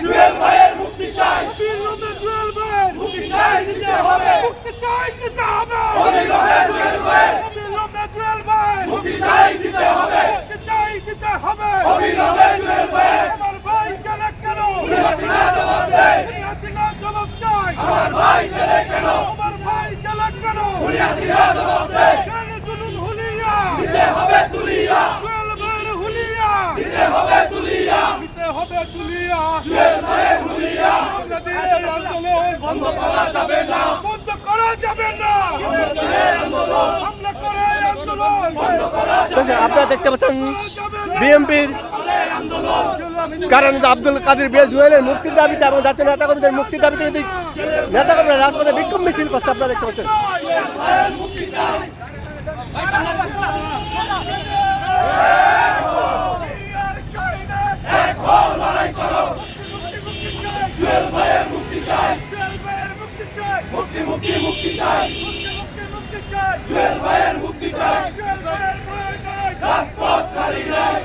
Jewel Bayer, Mukti Chai! Abdul Lomna Jewel Bayer! Mukti Chai! Mukti Chai! হবে। অবিলম্বে জুয়েল ভাইয়ের আমার ভাই কেন কেন? হাসিনা জবাব দেয় হাসিনা জবাব চাই। আমার ভাই চলে কেন? আমার ভাই চলে কেন হাসিনা জবাব দেয় কেন জুলুম হুলিয়া। দিতে হবে তুলিয়া জুয়েল হুলিয়া। দিতে হবে তুলিয়া দিতে হবে তুলিয়া জুয়েল ভাইয়ের হুলিয়া বাংলাদেশের আন্দোলন বন্ধ করা যাবে না। বন্ধ করা যাবে না। আন্দোলন হামলা করে আন্দোলন বন্ধ করা দর্শক, আপনারা দেখতে পাচ্ছেন যাবে না বিএনপির কারণ আব্দুল কাদের বিয়ে জুয়েলের মুক্তির দাবিতে এবং জাতীয় নেতা কর্মীদের মুক্তির দাবিতে কিন্তু নেতা কর্মীরা রাজপথে বিক্ষোভ মিছিল করছে, আপনারা দেখতে পাচ্ছেন। রাজপথ ছাড়ি নাই